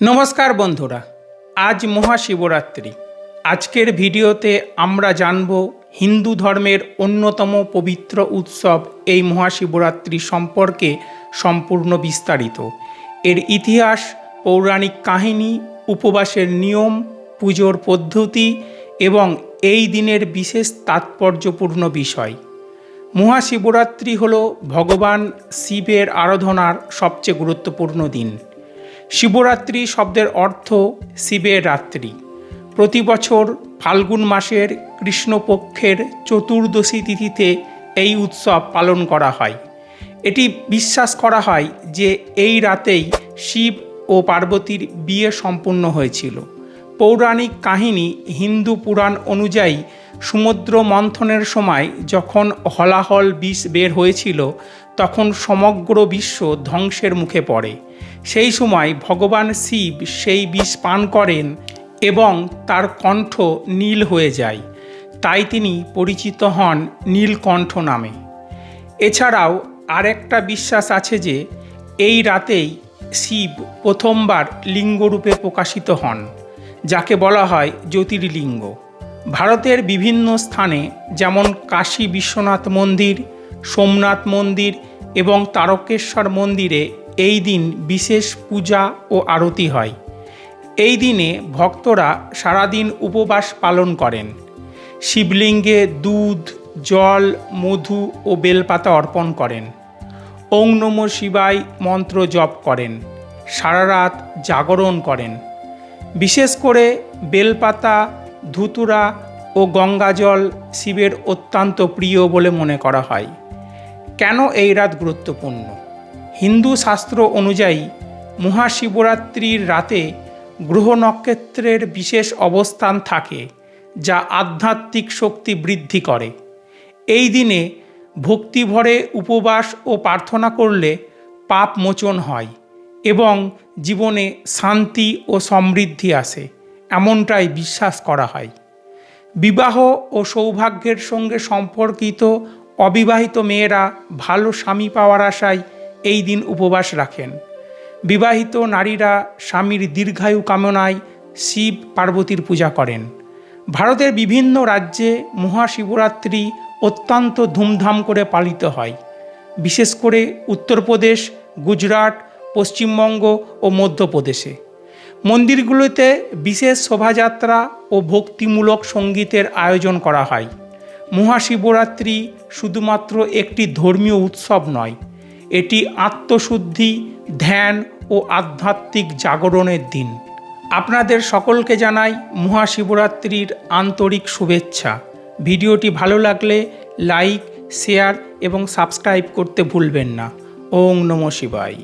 নমস্কার বন্ধুরা, আজ মহাশিবরাত্রি। আজকের ভিডিওতে আমরা জানব হিন্দু ধর্মের অন্যতম পবিত্র উৎসব এই মহাশিবরাত্রি সম্পর্কে সম্পূর্ণ বিস্তারিত। এর ইতিহাস, পৌরাণিক কাহিনী, উপবাসের নিয়ম, পুজোর পদ্ধতি এবং এই দিনের বিশেষ তাৎপর্যপূর্ণ বিষয়। মহাশিবরাত্রি হল ভগবান শিবের আরাধনার সবচেয়ে গুরুত্বপূর্ণ দিন। শিবরাত্রি শব্দের অর্থ শিবের রাত্রি। প্রতি বছর ফাল্গুন মাসের কৃষ্ণপক্ষের চতুর্দশী তিথিতে এই উৎসব পালন করা হয়। এটি বিশ্বাস করা হয় যে এই রাতেই শিব ও পার্বতীর বিয়ে সম্পূর্ণ হয়েছিল। পৌরাণিক কাহিনী হিন্দু পুরাণ অনুযায়ী সমুদ্র মন্থনের সময় যখন হলাহল বিষ বের হয়েছিল, তখন সমগ্র বিশ্ব ধ্বংসের মুখে পড়ে। সেই সময় ভগবান শিব সেই বিষ পান করেন এবং তার কণ্ঠ নীল হয়ে যায়। তাই তিনি পরিচিত হন নীলকণ্ঠ নামে। এছাড়াও আরেকটা বিশ্বাস আছে যে, এই রাতেই শিব প্রথমবার লিঙ্গরূপে প্রকাশিত হন, যাকে বলা হয় জ্যোতির্লিঙ্গ। ভারতের বিভিন্ন স্থানে যেমন কাশী বিশ্বনাথ মন্দির, সোমনাথ মন্দির এবং তারকেশ্বর মন্দিরে এই দিন বিশেষ পূজা ও আরতি হয়। এই দিনে ভক্তরা সারাদিন উপবাস পালন করেন। শিবলিঙ্গে দুধ, জল, মধু ও বেলপাতা অর্পণ করেন। ওং নম শিবায় মন্ত্র জপ করেন। সারা রাত জাগরণ করেন। বিশেষ করে বেলপাতা ধুতুরা ও গঙ্গাজল শিবের অত্যন্ত প্রিয় বলে মনে করা হয়। কেন এই রাত গুরুত্বপূর্ণ? হিন্দু শাস্ত্র অনুযায়ী মহাশিবরাত্রির রাতে গ্রহ নক্ষত্রের বিশেষ অবস্থান থাকে, যা আধ্যাত্মিক শক্তি বৃদ্ধি করে। এই দিনে ভক্তিভরে উপবাস ও প্রার্থনা করলে পাপ মোচন হয় এবং জীবনে শান্তি ও সমৃদ্ধি আসে। এমনটাই বিশ্বাস করা হয়। বিবাহ ও সৌভাগ্যের সঙ্গে সম্পর্কিত অবিবাহিত মেয়েরা ভালো স্বামী পাওয়ার আশায় এই দিন উপবাস রাখেন। বিবাহিত নারীরা স্বামীর দীর্ঘায়ু কামনায় শিব পার্বতীর পূজা করেন। ভারতের বিভিন্ন রাজ্যে মহাশিবরাত্রি অত্যন্ত ধুমধাম করে পালিত হয়। বিশেষ করে উত্তরপ্রদেশ, গুজরাট, পশ্চিমবঙ্গ ও মধ্যপ্রদেশে। মন্দিরগুলোতে বিশেষ শোভাযাত্রা ও ভক্তিমূলক সঙ্গীতের আয়োজন করা হয়। মহাশিবরাত্রি শুধুমাত্র একটি ধর্মীয় উৎসব নয়, এটি আত্মশুদ্ধি, ধ্যান ও আধ্যাত্মিক জাগরণের দিন। আপনাদের সকলকে জানাই মহাশিবরাত্রির আন্তরিক শুভেচ্ছা। ভিডিওটি ভালো লাগলে লাইক, শেয়ার এবং সাবস্ক্রাইব করতে ভুলবেন না। ওং নম শিবায়।